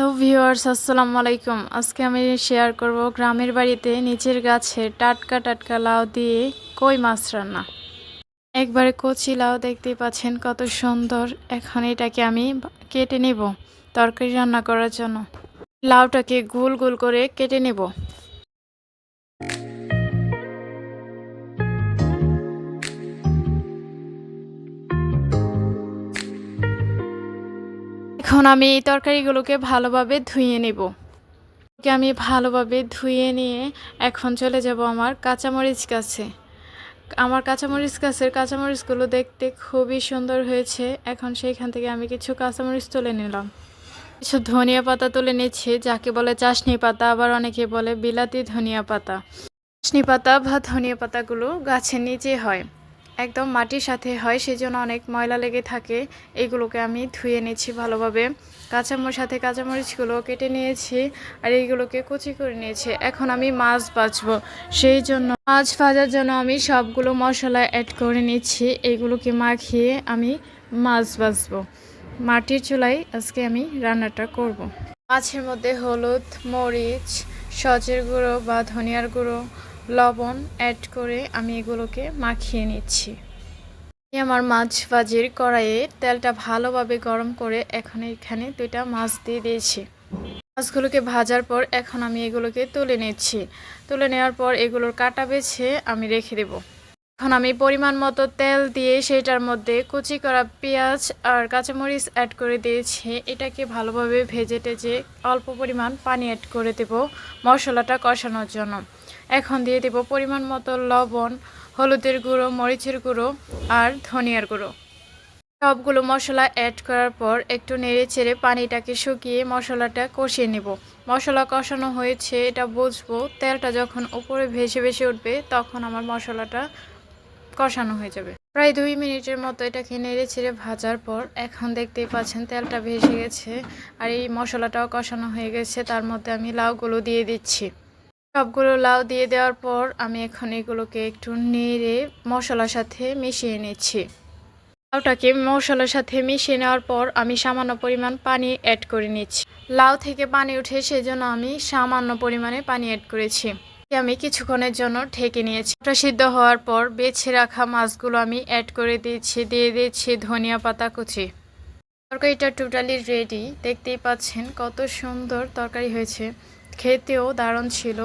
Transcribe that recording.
Hello viewers, আসসালামু আলাইকুম। আজকে আমি শেয়ার করব গ্রামের বাড়িতে নিচের গাছে টাটকা টাটকা লাউ দিয়ে কই মাছ রান্না। একবারে কচি লাউ দেখতেই পাচ্ছেন কত সুন্দর। এখন এটাকে আমি কেটে নেব তরকারি রান্না করার জন্য। লাউটাকে গোল গোল করে কেটে নেব। এখন আমি এই তরকারিগুলোকে ভালোভাবে ধুয়ে নেব। ওকে আমি ভালোভাবে ধুয়ে নিয়ে এখন চলে যাব আমার কাঁচামরিচ গাছে। আমার কাঁচামরিচ গাছের কাঁচামরিচগুলো দেখতে খুবই সুন্দর হয়েছে। এখন সেইখান থেকে আমি কিছু কাঁচামরিচ তুলে নিলাম। কিছু ধনিয়া পাতা তুলে নিচ্ছি, যাকে বলে চাশনি পাতা, আবার অনেকে বলে বিলাতি ধনিয়া পাতা। চাশনি পাতা বা ধনিয়া পাতাগুলো গাছের নিচে হয়। একদম মাটির সাথে হয় সেই জন্য অনেক ময়লা লেগে থাকে। এগুলোকে আমি ধুয়ে নিচ্ছি ভালোভাবে। কাঁচামরিচ সাথে কাঁচামরিচগুলো কেটে নিয়েছি আর এইগুলোকে কুচি করে নিয়েছি। এখন আমি মাছ বাছবো সেই জন্য মাছ ভাজার জন্য আমি সবগুলো মশলা অ্যাড করে নিচ্ছি। এইগুলোকে মাখিয়ে আমি মাছ বাছবো মাটির চুলায় আজকে আমি রান্নাটা করব। মাছের মধ্যে হলুদ, মরিচ, সজের গুঁড়ো বা ধনিয়ার গুঁড়ো লবণ অ্যাড করে আমি এগুলোকে মাখিয়ে নিচ্ছি। আমি আমার মাছ ভাজির কড়াইয়ে তেলটা ভালোভাবে গরম করে এখন এখানে দুইটা মাছ দিয়ে দিয়েছি। মাছগুলোকে ভাজার পর এখন আমি এগুলোকে তুলে নিচ্ছি। তুলে নেওয়ার পর এগুলোর কাটা বেছে আমি রেখে দেব। এখন আমি পরিমাণ মতো তেল দিয়ে সেটার মধ্যে কুচি করা পেঁয়াজ আর কাঁচামরিচ অ্যাড করে দিয়েছি। এটাকে ভালোভাবে ভেজে টেজে অল্প পরিমাণ পানি অ্যাড করে দেব মশলাটা কষানোর জন্য। এখন দিয়ে দেব পরিমাণ মতো লবণ, হলুদের গুঁড়ো, মরিচের গুঁড়ো আর ধনিয়ার গুঁড়ো। সবগুলো মশলা অ্যাড করার পর একটু নেড়ে চেড়ে পানিটাকে শুকিয়ে মশলাটা কষিয়ে নেব। মশলা কষানো হয়েছে, এটা বুঝব। তেলটা যখন উপরে ভেসে ভেসে উঠবে, তখন আমার মশলাটা কষানো হয়ে যাবে। প্রায় দুই মিনিটের মতো এটাকে নেড়ে ছেড়ে ভাজার পর এখন দেখতেই পাচ্ছেন তেলটা ভেসে গেছে আর এই মশলাটাও কষানো হয়ে গেছে। তার মধ্যে আমি লাউগুলো দিয়ে দিচ্ছি। সবগুলো লাউ দিয়ে দেওয়ার পর আমি এখন এগুলোকে একটু নেড়ে মশলার সাথে মিশিয়ে নিচ্ছি। লাউটাকে মশলার সাথে মিশিয়ে নেওয়ার পর আমি সামান্য পরিমাণ পানি অ্যাড করে নিচ্ছি। লাউ থেকে পানি উঠে সেজন্য আমি সামান্য পরিমাণে পানি অ্যাড করেছি। আমি কিছুক্ষণের জন্য ঢেকে নিয়েছি। ওটা সিদ্ধ হওয়ার পর বেছে রাখা মাছগুলো আমি অ্যাড করে দিয়েছি দিয়ে দিয়েছি ধনিয়া পাতা কুচি। তরকারিটা টোটালি রেডি দেখতেই পাচ্ছেন কত সুন্দর তরকারি হয়েছে। খেতেও দারুণ ছিল।